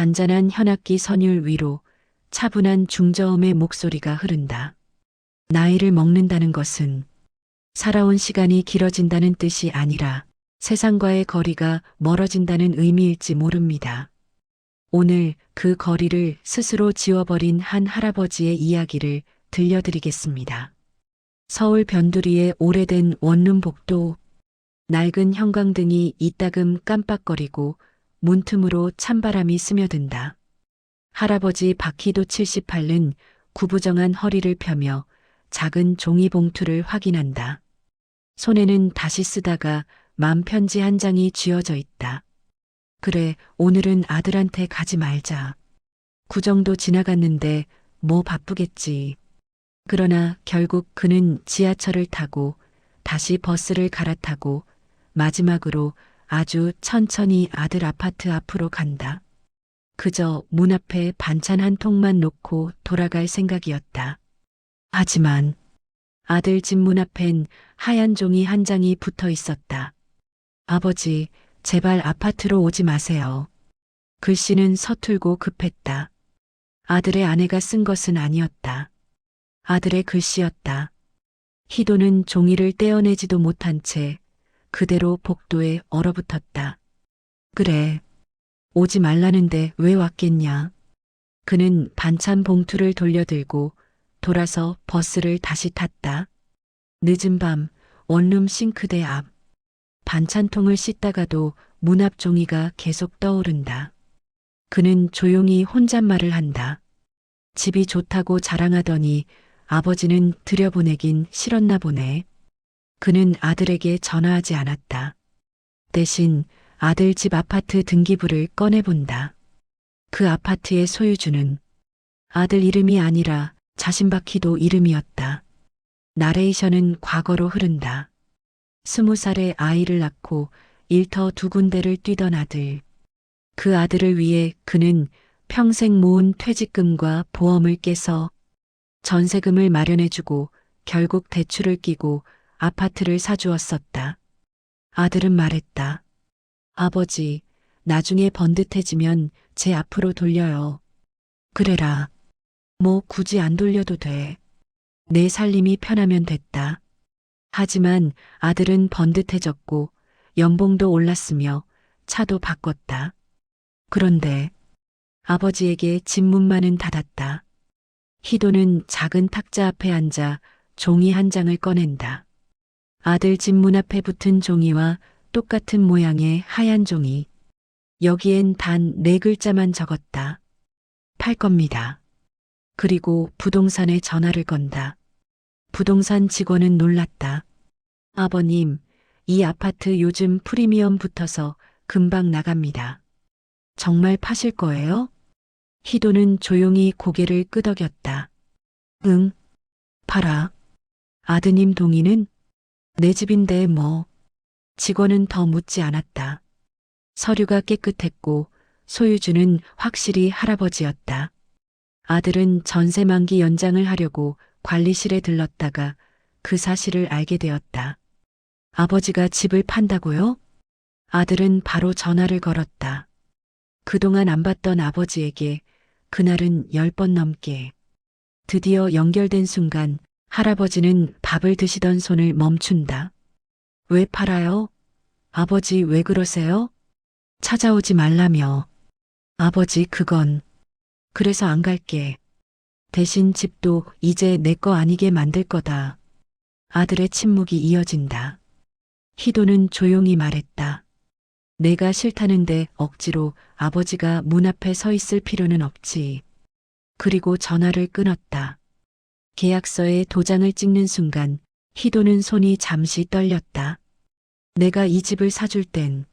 잔잔한 현악기 선율 위로 차분한 중저음의 목소리가 흐른다. 나이를 먹는다는 것은 살아온 시간이 길어진다는 뜻이 아니라 세상과의 거리가 멀어진다는 의미일지 모릅니다. 오늘 그 거리를 스스로 지워버린 한 할아버지의 이야기를 들려드리겠습니다. 서울 변두리의 오래된 원룸 복도 낡은 형광등이 이따금 깜빡거리고 문틈으로 찬바람이 스며든다. 할아버지 바퀴도 78는 구부정한 허리를 펴며 작은 종이 봉투를 확인한다. 손에는 다시 쓰다가 맘 편지 한 장이 쥐어져 있다. 그래, 오늘은 아들한테 가지 말자. 구정도 지나갔는데 뭐 바쁘겠지. 그러나 결국 그는 지하철을 타고 다시 버스를 갈아타고 마지막으로 아주 천천히 아들 아파트 앞으로 간다. 그저 문 앞에 반찬 한 통만 놓고 돌아갈 생각이었다. 하지만 아들 집 문 앞엔 하얀 종이 한 장이 붙어 있었다. 아버지, 제발 아파트로 오지 마세요. 글씨는 서툴고 급했다. 아들의 아내가 쓴 것은 아니었다. 아들의 글씨였다. 희도는 종이를 떼어내지도 못한 채 그대로 복도에 얼어붙었다. 그래. 오지 말라는데 왜 왔겠냐. 그는 반찬 봉투를 돌려들고 돌아서 버스를 다시 탔다. 늦은 밤 원룸 싱크대 앞. 반찬통을 씻다가도 문 앞 종이가 계속 떠오른다. 그는 조용히 혼잣말을 한다. 집이 좋다고 자랑하더니 아버지는 들여보내긴 싫었나 보네. 그는 아들에게 전화하지 않았다. 대신 아들 집 아파트 등기부를 꺼내본다. 그 아파트의 소유주는 아들 이름이 아니라 자신 바퀴도 이름이었다. 나레이션은 과거로 흐른다. 스무 살에 아이를 낳고 일터 두 군데를 뛰던 아들. 그 아들을 위해 그는 평생 모은 퇴직금과 보험을 깨서 전세금을 마련해주고 결국 대출을 끼고 아파트를 사주었었다. 아들은 말했다. 아버지, 나중에 번듯해지면 제 앞으로 돌려요. 그래라. 뭐 굳이 안 돌려도 돼. 내 살림이 편하면 됐다. 하지만 아들은 번듯해졌고 연봉도 올랐으며 차도 바꿨다. 그런데 아버지에게 집문만은 닫았다. 희도는 작은 탁자 앞에 앉아 종이 한 장을 꺼낸다. 아들 집 문 앞에 붙은 종이와 똑같은 모양의 하얀 종이. 여기엔 단 네 글자만 적었다. 팔 겁니다. 그리고 부동산에 전화를 건다. 부동산 직원은 놀랐다. 아버님, 이 아파트 요즘 프리미엄 붙어서 금방 나갑니다. 정말 파실 거예요? 희도는 조용히 고개를 끄덕였다. 응, 팔아. 아드님 동의는? 내 집인데 뭐. 직원은 더 묻지 않았다. 서류가 깨끗했고 소유주는 확실히 할아버지였다. 아들은 전세 만기 연장을 하려고 관리실에 들렀다가 그 사실을 알게 되었다. 아버지가 집을 판다고요? 아들은 바로 전화를 걸었다. 그동안 안 봤던 아버지에게 그날은 열 번 넘게 드디어 연결된 순간 할아버지는 밥을 드시던 손을 멈춘다. 왜 팔아요? 아버지 왜 그러세요? 찾아오지 말라며. 아버지 그건. 그래서 안 갈게. 대신 집도 이제 내 거 아니게 만들 거다. 아들의 침묵이 이어진다. 희도는 조용히 말했다. 내가 싫다는데 억지로 아버지가 문 앞에 서 있을 필요는 없지. 그리고 전화를 끊었다. 계약서에 도장을 찍는 순간 희도는 손이 잠시 떨렸다. 내가 이 집을 사줄 땐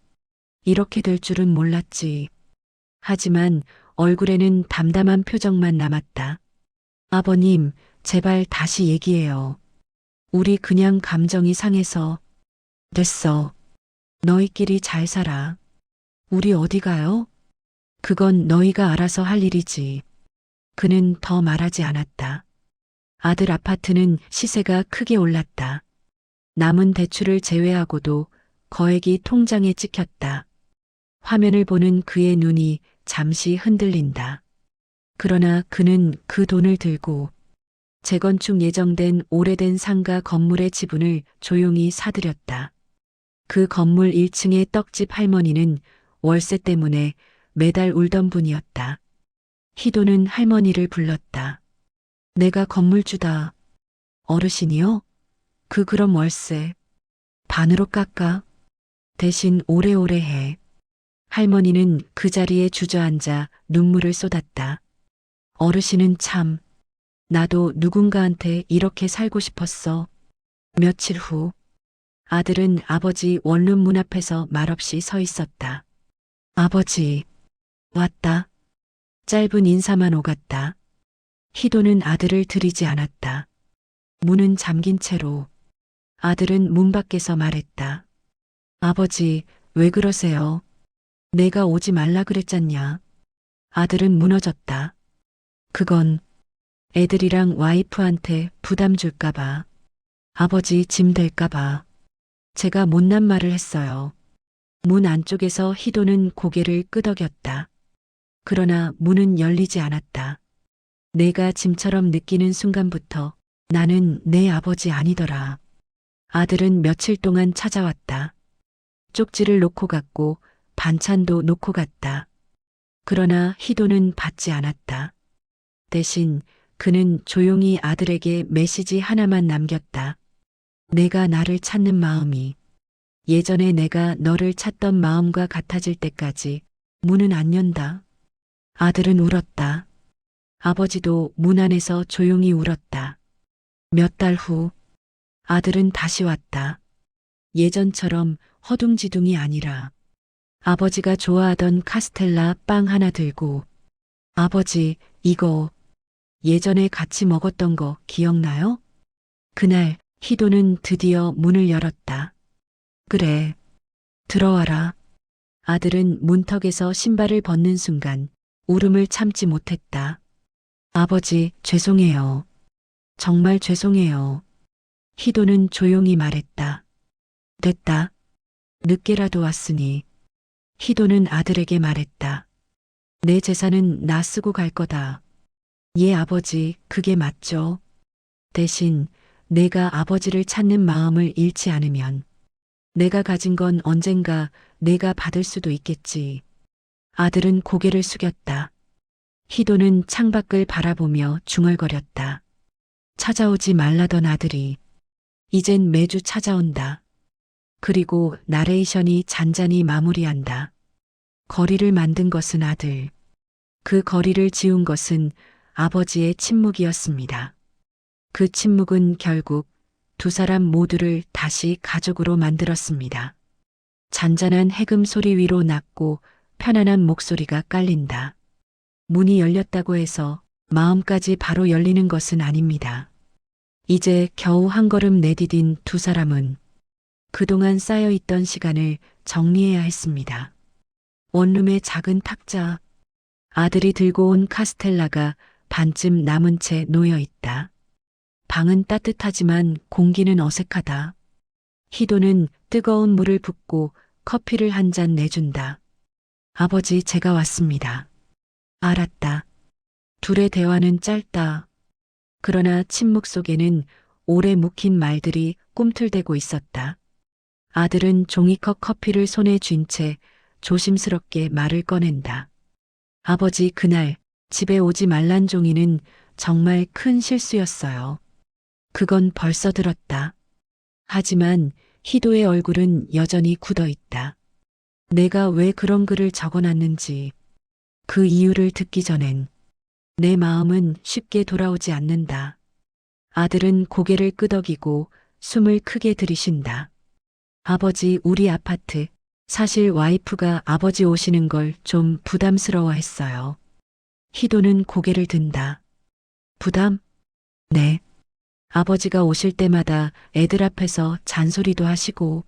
이렇게 될 줄은 몰랐지. 하지만 얼굴에는 담담한 표정만 남았다. 아버님, 제발 다시 얘기해요. 우리 그냥 감정이 상해서. 됐어. 너희끼리 잘 살아. 우리 어디 가요? 그건 너희가 알아서 할 일이지. 그는 더 말하지 않았다. 아들 아파트는 시세가 크게 올랐다. 남은 대출을 제외하고도 거액이 통장에 찍혔다. 화면을 보는 그의 눈이 잠시 흔들린다. 그러나 그는 그 돈을 들고 재건축 예정된 오래된 상가 건물의 지분을 조용히 사들였다. 그 건물 1층의 떡집 할머니는 월세 때문에 매달 울던 분이었다. 희도는 할머니를 불렀다. 내가 건물주다. 어르신이요? 그 그럼 월세. 반으로 깎아. 대신 오래오래 해. 할머니는 그 자리에 주저앉아 눈물을 쏟았다. 어르신은 참, 나도 누군가한테 이렇게 살고 싶었어. 며칠 후, 아들은 아버지 원룸 문 앞에서 말없이 서 있었다. 아버지, 왔다. 짧은 인사만 오갔다. 희도는 아들을 들이지 않았다. 문은 잠긴 채로 아들은 문 밖에서 말했다. 아버지, 왜 그러세요? 내가 오지 말라 그랬잖냐. 아들은 무너졌다. 그건 애들이랑 와이프한테 부담 줄까봐. 아버지 짐 될까봐. 제가 못난 말을 했어요. 문 안쪽에서 희도는 고개를 끄덕였다. 그러나 문은 열리지 않았다. 내가 짐처럼 느끼는 순간부터 나는 내 아버지 아니더라. 아들은 며칠 동안 찾아왔다. 쪽지를 놓고 갔고 반찬도 놓고 갔다. 그러나 희도는 받지 않았다. 대신 그는 조용히 아들에게 메시지 하나만 남겼다. 내가 나를 찾는 마음이 예전에 내가 너를 찾던 마음과 같아질 때까지 문은 안 연다. 아들은 울었다. 아버지도 문 안에서 조용히 울었다. 몇 달 후, 아들은 다시 왔다. 예전처럼 허둥지둥이 아니라 아버지가 좋아하던 카스텔라 빵 하나 들고 아버지, 이거 예전에 같이 먹었던 거 기억나요? 그날 희도는 드디어 문을 열었다. 그래. 들어와라. 아들은 문턱에서 신발을 벗는 순간 울음을 참지 못했다. 아버지, 죄송해요. 정말 죄송해요. 희도는 조용히 말했다. 됐다. 늦게라도 왔으니. 희도는 아들에게 말했다. 내 재산은 나 쓰고 갈 거다. 예, 아버지, 그게 맞죠. 대신 내가 아버지를 찾는 마음을 잃지 않으면 내가 가진 건 언젠가 내가 받을 수도 있겠지. 아들은 고개를 숙였다. 희도는 창밖을 바라보며 중얼거렸다. 찾아오지 말라던 아들이 이젠 매주 찾아온다. 그리고 나레이션이 잔잔히 마무리한다. 거리를 만든 것은 아들. 그 거리를 지운 것은 아버지의 침묵이었습니다. 그 침묵은 결국 두 사람 모두를 다시 가족으로 만들었습니다. 잔잔한 해금 소리 위로 낮고 편안한 목소리가 깔린다. 문이 열렸다고 해서 마음까지 바로 열리는 것은 아닙니다. 이제 겨우 한 걸음 내디딘 두 사람은 그동안 쌓여있던 시간을 정리해야 했습니다. 원룸의 작은 탁자, 아들이 들고 온 카스텔라가 반쯤 남은 채 놓여 있다. 방은 따뜻하지만 공기는 어색하다. 희도는 뜨거운 물을 붓고 커피를 한 잔 내준다. 아버지, 제가 왔습니다. 알았다. 둘의 대화는 짧다. 그러나 침묵 속에는 오래 묵힌 말들이 꿈틀대고 있었다. 아들은 종이컵 커피를 손에 쥔 채 조심스럽게 말을 꺼낸다. 아버지, 그날 집에 오지 말란 종이는 정말 큰 실수였어요. 그건 벌써 들었다. 하지만 희도의 얼굴은 여전히 굳어 있다. 내가 왜 그런 글을 적어놨는지 그 이유를 듣기 전엔 내 마음은 쉽게 돌아오지 않는다. 아들은 고개를 끄덕이고 숨을 크게 들이쉰다. 아버지, 우리 아파트. 사실 와이프가 아버지 오시는 걸 좀 부담스러워 했어요. 희도는 고개를 든다. 부담? 네. 아버지가 오실 때마다 애들 앞에서 잔소리도 하시고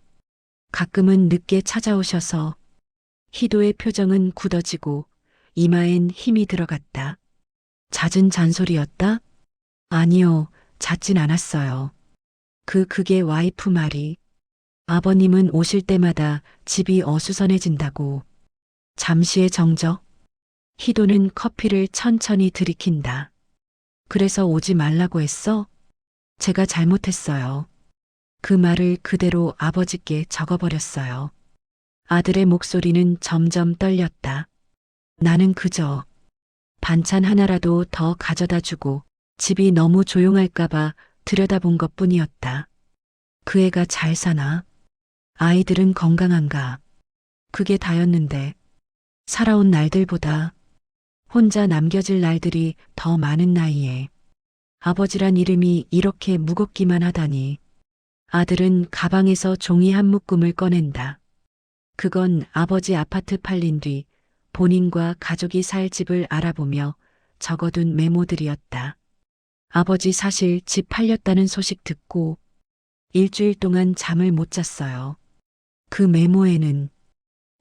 가끔은 늦게 찾아오셔서 희도의 표정은 굳어지고 이마엔 힘이 들어갔다. 잦은 잔소리였다? 아니요, 잦진 않았어요. 그 그게 와이프 말이 아버님은 오실 때마다 집이 어수선해진다고 잠시의 정적 희도는 커피를 천천히 들이킨다. 그래서 오지 말라고 했어? 제가 잘못했어요. 그 말을 그대로 아버지께 적어버렸어요. 아들의 목소리는 점점 떨렸다. 나는 그저 반찬 하나라도 더 가져다 주고 집이 너무 조용할까봐 들여다본 것 뿐이었다. 그 애가 잘 사나? 아이들은 건강한가? 그게 다였는데, 살아온 날들보다 혼자 남겨질 날들이 더 많은 나이에 아버지란 이름이 이렇게 무겁기만 하다니. 아들은 가방에서 종이 한 묶음을 꺼낸다. 그건 아버지 아파트 팔린 뒤 본인과 가족이 살 집을 알아보며 적어둔 메모들이었다. 아버지 사실 집 팔렸다는 소식 듣고 일주일 동안 잠을 못 잤어요. 그 메모에는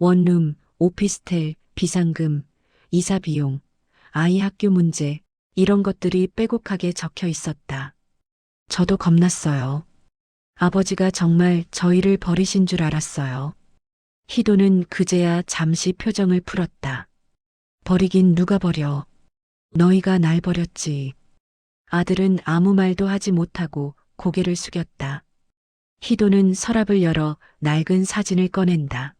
원룸, 오피스텔, 비상금, 이사 비용, 아이 학교 문제, 이런 것들이 빼곡하게 적혀 있었다. 저도 겁났어요. 아버지가 정말 저희를 버리신 줄 알았어요. 희도는 그제야 잠시 표정을 풀었다. 버리긴 누가 버려. 너희가 날 버렸지. 아들은 아무 말도 하지 못하고 고개를 숙였다. 희도는 서랍을 열어 낡은 사진을 꺼낸다.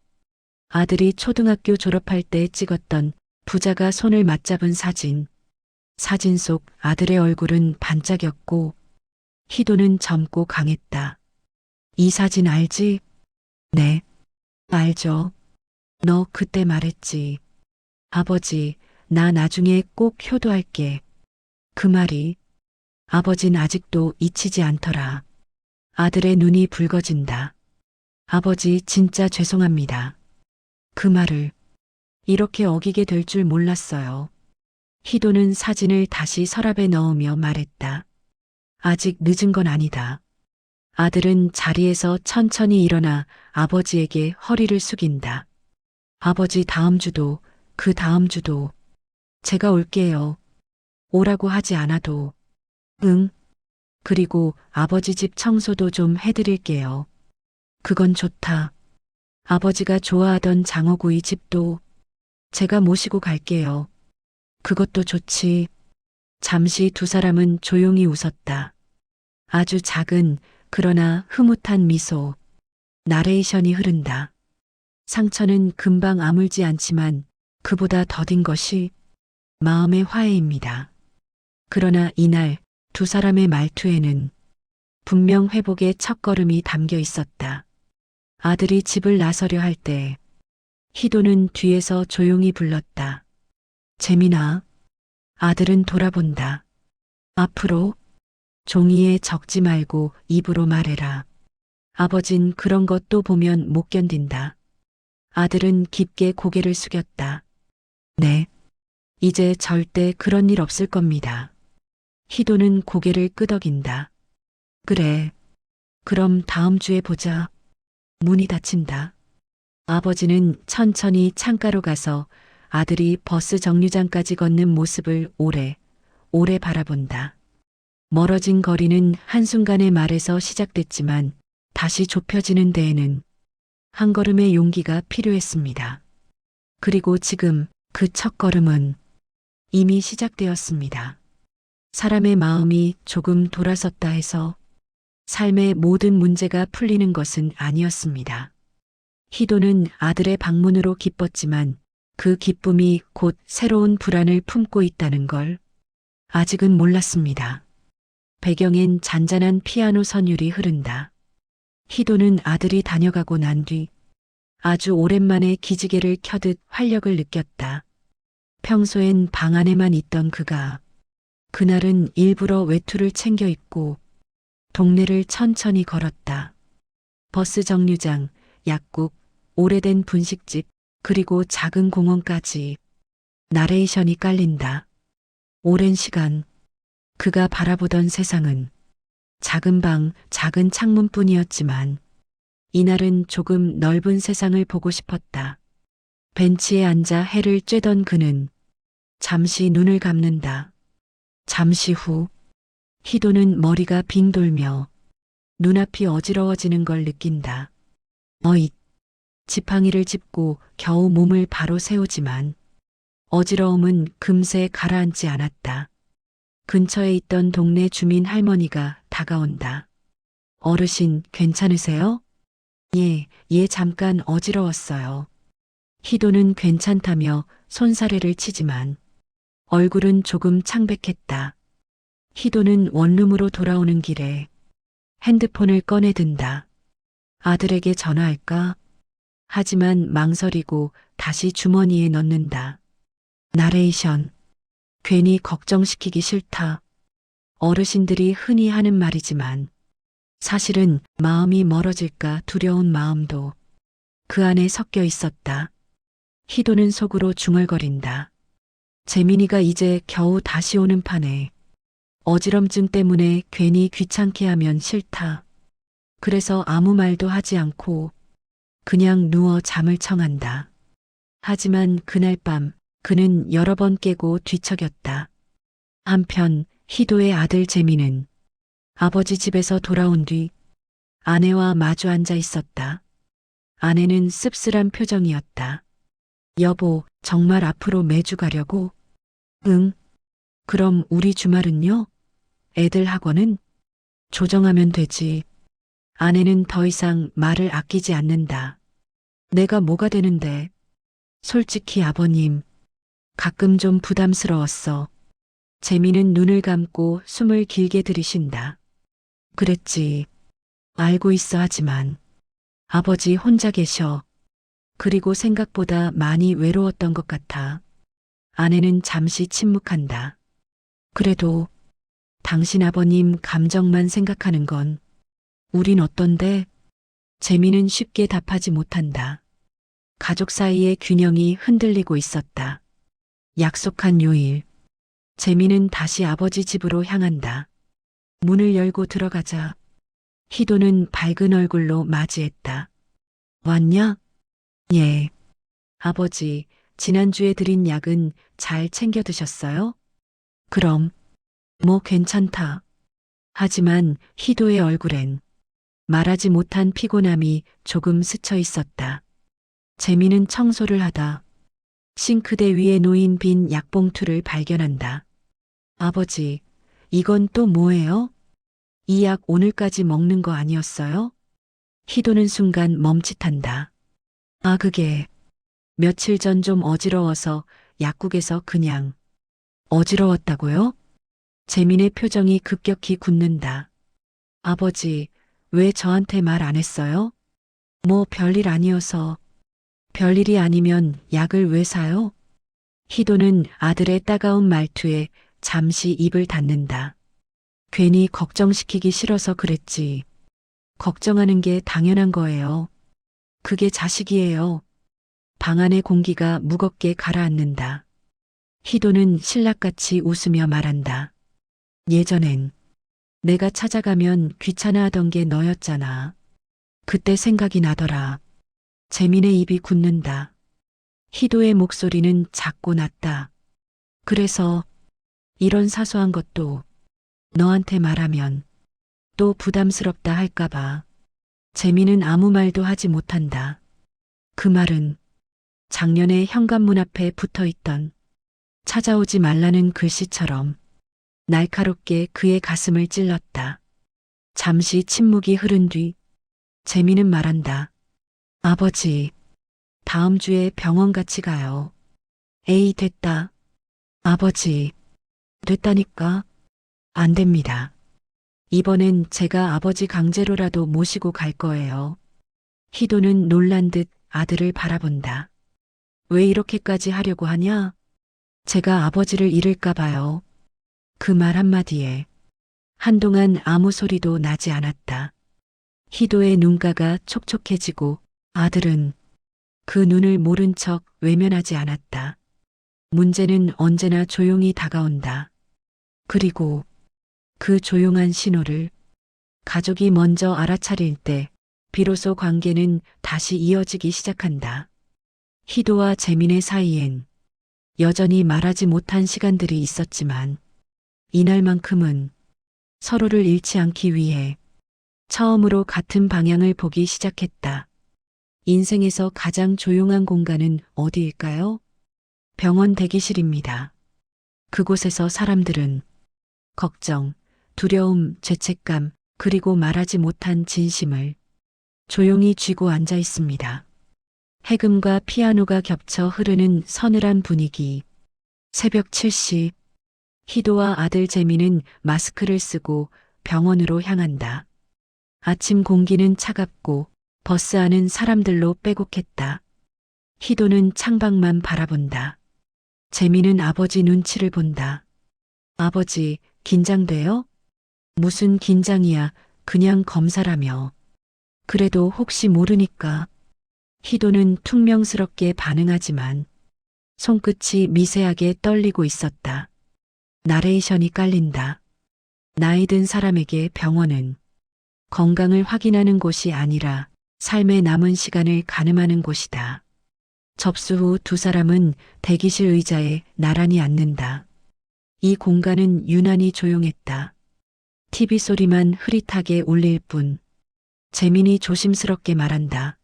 아들이 초등학교 졸업할 때 찍었던 부자가 손을 맞잡은 사진. 사진 속 아들의 얼굴은 반짝였고 희도는 젊고 강했다. 이 사진 알지? 네. 알죠. 너 그때 말했지. 아버지, 나 나중에 꼭 효도할게. 그 말이 아버진 아직도 잊히지 않더라. 아들의 눈이 붉어진다. 아버지 진짜 죄송합니다. 그 말을 이렇게 어기게 될 줄 몰랐어요. 희도는 사진을 다시 서랍에 넣으며 말했다. 아직 늦은 건 아니다. 아들은 자리에서 천천히 일어나 아버지에게 허리를 숙인다. 아버지 다음 주도, 그 다음 주도, 제가 올게요. 오라고 하지 않아도, 응. 그리고 아버지 집 청소도 좀 해드릴게요. 그건 좋다. 아버지가 좋아하던 장어구이 집도 제가 모시고 갈게요. 그것도 좋지. 잠시 두 사람은 조용히 웃었다. 아주 작은 그러나 흐뭇한 미소. 나레이션이 흐른다. 상처는 금방 아물지 않지만 그보다 더딘 것이 마음의 화해입니다. 그러나 이날 두 사람의 말투에는 분명 회복의 첫걸음이 담겨 있었다. 아들이 집을 나서려 할 때 희도는 뒤에서 조용히 불렀다. 재민아. 아들은 돌아본다. 앞으로 종이에 적지 말고 입으로 말해라. 아버진 그런 것도 보면 못 견딘다. 아들은 깊게 고개를 숙였다. 네. 이제 절대 그런 일 없을 겁니다. 희도는 고개를 끄덕인다. 그래. 그럼 다음 주에 보자. 문이 닫힌다. 아버지는 천천히 창가로 가서 아들이 버스 정류장까지 걷는 모습을 오래, 오래 바라본다. 멀어진 거리는 한순간의 말에서 시작됐지만 다시 좁혀지는 데에는 한 걸음의 용기가 필요했습니다. 그리고 지금 그 첫 걸음은 이미 시작되었습니다. 사람의 마음이 조금 돌아섰다 해서 삶의 모든 문제가 풀리는 것은 아니었습니다. 희도는 아들의 방문으로 기뻤지만 그 기쁨이 곧 새로운 불안을 품고 있다는 걸 아직은 몰랐습니다. 배경엔 잔잔한 피아노 선율이 흐른다. 희도는 아들이 다녀가고 난 뒤 아주 오랜만에 기지개를 켜듯 활력을 느꼈다. 평소엔 방 안에만 있던 그가 그날은 일부러 외투를 챙겨 입고 동네를 천천히 걸었다. 버스 정류장, 약국, 오래된 분식집, 그리고 작은 공원까지 나레이션이 깔린다. 오랜 시간 그가 바라보던 세상은 작은 방, 작은 창문뿐이었지만 이날은 조금 넓은 세상을 보고 싶었다. 벤치에 앉아 해를 쬐던 그는 잠시 눈을 감는다. 잠시 후 희도는 머리가 빙 돌며 눈앞이 어지러워지는 걸 느낀다. 어잇. 지팡이를 짚고 겨우 몸을 바로 세우지만 어지러움은 금세 가라앉지 않았다. 근처에 있던 동네 주민 할머니가 다가온다. 어르신, 괜찮으세요? 예, 예, 잠깐 어지러웠어요. 희도는 괜찮다며 손사래를 치지만 얼굴은 조금 창백했다. 희도는 원룸으로 돌아오는 길에 핸드폰을 꺼내든다. 아들에게 전화할까? 하지만 망설이고 다시 주머니에 넣는다. 나레이션. 괜히 걱정시키기 싫다. 어르신들이 흔히 하는 말이지만 사실은 마음이 멀어질까 두려운 마음도 그 안에 섞여 있었다. 희도는 속으로 중얼거린다. 재민이가 이제 겨우 다시 오는 판에 어지럼증 때문에 괜히 귀찮게 하면 싫다. 그래서 아무 말도 하지 않고 그냥 누워 잠을 청한다. 하지만 그날 밤 그는 여러 번 깨고 뒤척였다. 한편 희도의 아들 재민은 아버지 집에서 돌아온 뒤 아내와 마주 앉아 있었다. 아내는 씁쓸한 표정이었다. 여보, 정말 앞으로 매주 가려고? 응. 그럼 우리 주말은요? 애들 학원은? 조정하면 되지. 아내는 더 이상 말을 아끼지 않는다. 내가 뭐가 되는데? 솔직히 아버님, 가끔 좀 부담스러웠어. 재미는 눈을 감고 숨을 길게 들이쉰다. 그랬지. 알고 있어 하지만 아버지 혼자 계셔. 그리고 생각보다 많이 외로웠던 것 같아. 아내는 잠시 침묵한다. 그래도 당신 아버님 감정만 생각하는 건 우린 어떤데? 재미는 쉽게 답하지 못한다. 가족 사이의 균형이 흔들리고 있었다. 약속한 요일. 재미는 다시 아버지 집으로 향한다. 문을 열고 들어가자. 희도는 밝은 얼굴로 맞이했다. 왔냐? 예. 아버지, 지난주에 드린 약은 잘 챙겨 드셨어요? 그럼, 뭐 괜찮다. 하지만 희도의 얼굴엔 말하지 못한 피곤함이 조금 스쳐 있었다. 재미는 청소를 하다 싱크대 위에 놓인 빈 약봉투를 발견한다. 아버지, 이건 또 뭐예요? 이 약 오늘까지 먹는 거 아니었어요? 희도는 순간 멈칫한다. 아, 그게 며칠 전 좀 어지러워서 약국에서 그냥 어지러웠다고요? 재민의 표정이 급격히 굳는다. 아버지, 왜 저한테 말 안 했어요? 뭐 별일 아니어서. 별일이 아니면 약을 왜 사요? 희도는 아들의 따가운 말투에 잠시 입을 닫는다. 괜히 걱정시키기 싫어서 그랬지. 걱정하는 게 당연한 거예요. 그게 자식이에요. 방 안의 공기가 무겁게 가라앉는다. 희도는 신락같이 웃으며 말한다. 예전엔 내가 찾아가면 귀찮아하던 게 너였잖아. 그때 생각이 나더라. 재민의 입이 굳는다. 희도의 목소리는 작고 낮다. 그래서 이런 사소한 것도 너한테 말하면 또 부담스럽다 할까봐 재민은 아무 말도 하지 못한다. 그 말은 작년에 현관문 앞에 붙어 있던 찾아오지 말라는 글씨처럼 날카롭게 그의 가슴을 찔렀다. 잠시 침묵이 흐른 뒤 재미는 말한다. 아버지, 다음 주에 병원 같이 가요. 에이, 됐다. 아버지, 됐다니까. 안 됩니다. 이번엔 제가 아버지 강제로라도 모시고 갈 거예요. 희도는 놀란 듯 아들을 바라본다. 왜 이렇게까지 하려고 하냐? 제가 아버지를 잃을까 봐요. 그 말 한마디에 한동안 아무 소리도 나지 않았다. 희도의 눈가가 촉촉해지고 아들은 그 눈을 모른 척 외면하지 않았다. 문제는 언제나 조용히 다가온다. 그리고 그 조용한 신호를 가족이 먼저 알아차릴 때 비로소 관계는 다시 이어지기 시작한다. 희도와 재민의 사이엔 여전히 말하지 못한 시간들이 있었지만 이날만큼은 서로를 잃지 않기 위해 처음으로 같은 방향을 보기 시작했다. 인생에서 가장 조용한 공간은 어디일까요? 병원 대기실입니다. 그곳에서 사람들은 걱정, 두려움, 죄책감, 그리고 말하지 못한 진심을 조용히 쥐고 앉아 있습니다. 해금과 피아노가 겹쳐 흐르는 서늘한 분위기. 새벽 7시. 희도와 아들 재미는 마스크를 쓰고 병원으로 향한다. 아침 공기는 차갑고 버스 안은 사람들로 빼곡했다. 희도는 창밖만 바라본다. 재미는 아버지 눈치를 본다. 아버지, 긴장돼요? 무슨 긴장이야, 그냥 검사라며. 그래도 혹시 모르니까. 희도는 퉁명스럽게 반응하지만 손끝이 미세하게 떨리고 있었다. 나레이션이 깔린다. 나이 든 사람에게 병원은 건강을 확인하는 곳이 아니라 삶의 남은 시간을 가늠하는 곳이다. 접수 후 두 사람은 대기실 의자에 나란히 앉는다. 이 공간은 유난히 조용했다. TV 소리만 흐릿하게 울릴 뿐. 재민이 조심스럽게 말한다.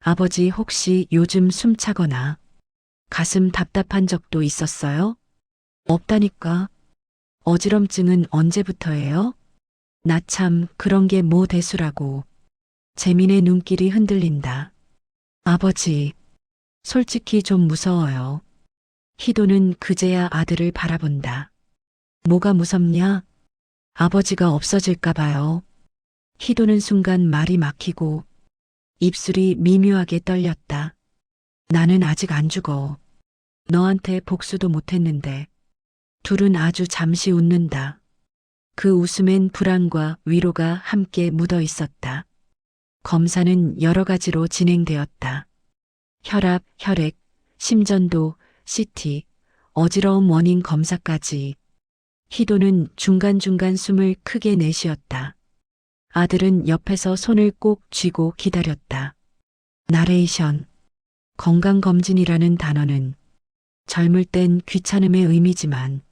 아버지 혹시 요즘 숨차거나 가슴 답답한 적도 있었어요? 없다니까. 어지럼증은 언제부터예요? 나 참 그런 게 뭐 대수라고. 재민의 눈길이 흔들린다. 아버지, 솔직히 좀 무서워요. 희도는 그제야 아들을 바라본다. 뭐가 무섭냐? 아버지가 없어질까 봐요. 희도는 순간 말이 막히고 입술이 미묘하게 떨렸다. 나는 아직 안 죽어. 너한테 복수도 못했는데. 둘은 아주 잠시 웃는다. 그 웃음엔 불안과 위로가 함께 묻어 있었다. 검사는 여러 가지로 진행되었다. 혈압, 혈액, 심전도, CT, 어지러움 원인 검사까지. 희도는 중간중간 숨을 크게 내쉬었다. 아들은 옆에서 손을 꼭 쥐고 기다렸다. 나레이션. 건강검진이라는 단어는 젊을 땐 귀찮음의 의미지만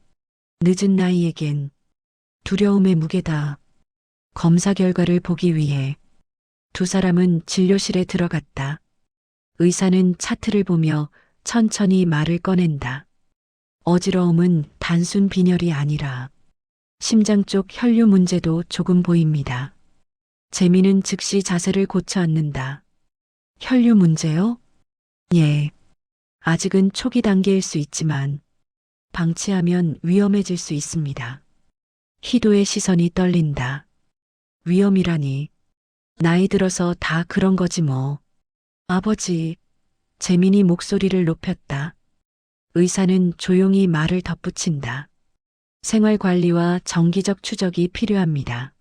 늦은 나이에겐 두려움의 무게다. 검사 결과를 보기 위해 두 사람은 진료실에 들어갔다. 의사는 차트를 보며 천천히 말을 꺼낸다. 어지러움은 단순 빈혈이 아니라 심장 쪽 혈류 문제도 조금 보입니다. 재미는 즉시 자세를 고쳐 앉는다. 혈류 문제요? 예. 아직은 초기 단계일 수 있지만 방치하면 위험해질 수 있습니다. 희도의 시선이 떨린다. 위험이라니. 나이 들어서 다 그런 거지 뭐. 아버지, 재민이 목소리를 높였다. 의사는 조용히 말을 덧붙인다. 생활 관리와 정기적 추적이 필요합니다.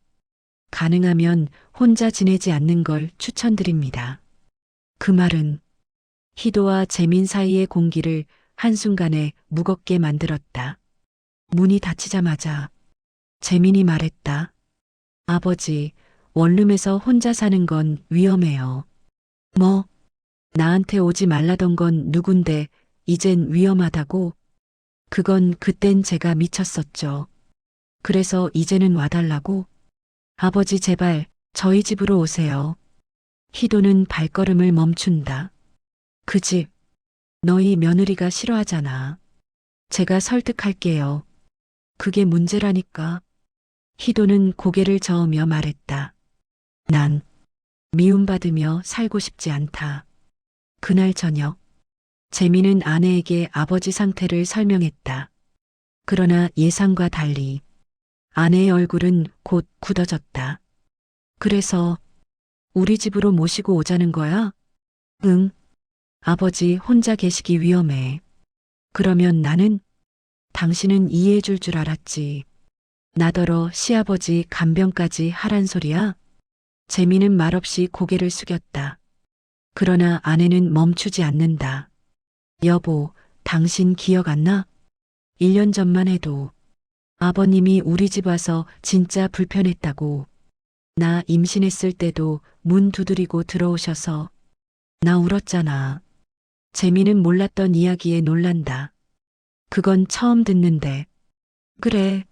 가능하면 혼자 지내지 않는 걸 추천드립니다. 그 말은 희도와 재민 사이의 공기를 한순간에 무겁게 만들었다. 문이 닫히자마자 재민이 말했다. 아버지, 원룸에서 혼자 사는 건 위험해요. 뭐, 나한테 오지 말라던 건 누군데 이젠 위험하다고? 그건 그땐 제가 미쳤었죠. 그래서 이제는 와달라고? 아버지 제발 저희 집으로 오세요. 희도는 발걸음을 멈춘다. 그 집, 너희 며느리가 싫어하잖아. 제가 설득할게요. 그게 문제라니까. 희도는 고개를 저으며 말했다. 난 미움받으며 살고 싶지 않다. 그날 저녁, 재미는 아내에게 아버지 상태를 설명했다. 그러나 예상과 달리 아내의 얼굴은 곧 굳어졌다. 그래서 우리 집으로 모시고 오자는 거야? 응. 아버지 혼자 계시기 위험해. 그러면 나는 당신은 이해해 줄 줄 알았지. 나더러 시아버지 간병까지 하란 소리야? 재미는 말없이 고개를 숙였다. 그러나 아내는 멈추지 않는다. 여보, 당신 기억 안 나? 1년 전만 해도 아버님이 우리 집 와서 진짜 불편했다고. 나 임신했을 때도 문 두드리고 들어오셔서 나 울었잖아. 재미는 몰랐던 이야기에 놀란다. 그건 처음 듣는데. 그래.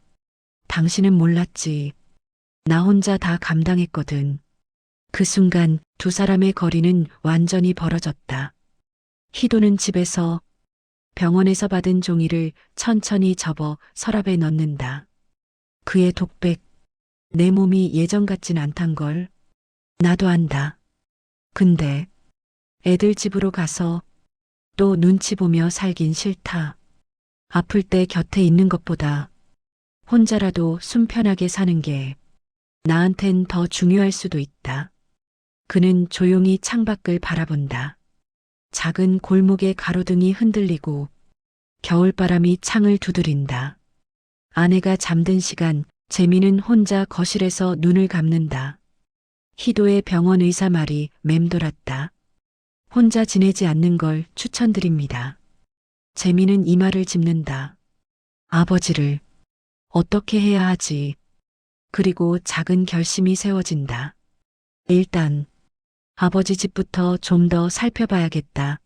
당신은 몰랐지. 나 혼자 다 감당했거든. 그 순간 두 사람의 거리는 완전히 벌어졌다. 희도는 집에서 병원에서 받은 종이를 천천히 접어 서랍에 넣는다. 그의 독백. 내 몸이 예전 같진 않단 걸. 나도 안다. 근데 애들 집으로 가서 또 눈치 보며 살긴 싫다. 아플 때 곁에 있는 것보다 혼자라도 숨 편하게 사는 게 나한텐 더 중요할 수도 있다. 그는 조용히 창밖을 바라본다. 작은 골목의 가로등이 흔들리고 겨울바람이 창을 두드린다. 아내가 잠든 시간 재미는 혼자 거실에서 눈을 감는다. 희도의 병원 의사 말이 맴돌았다. 혼자 지내지 않는 걸 추천드립니다. 재미는 이마를 짚는다. 아버지를 어떻게 해야 하지? 그리고 작은 결심이 세워진다. 일단 아버지 집부터 좀 더 살펴봐야겠다.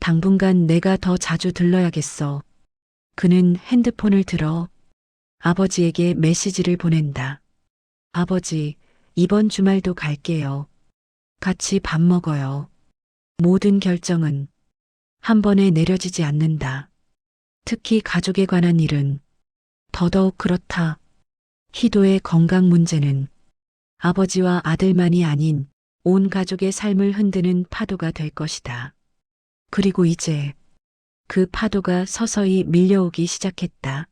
당분간 내가 더 자주 들러야겠어. 그는 핸드폰을 들어 아버지에게 메시지를 보낸다. 아버지, 이번 주말도 갈게요. 같이 밥 먹어요. 모든 결정은 한 번에 내려지지 않는다. 특히 가족에 관한 일은 더더욱 그렇다. 희도의 건강 문제는 아버지와 아들만이 아닌 온 가족의 삶을 흔드는 파도가 될 것이다. 그리고 이제 그 파도가 서서히 밀려오기 시작했다.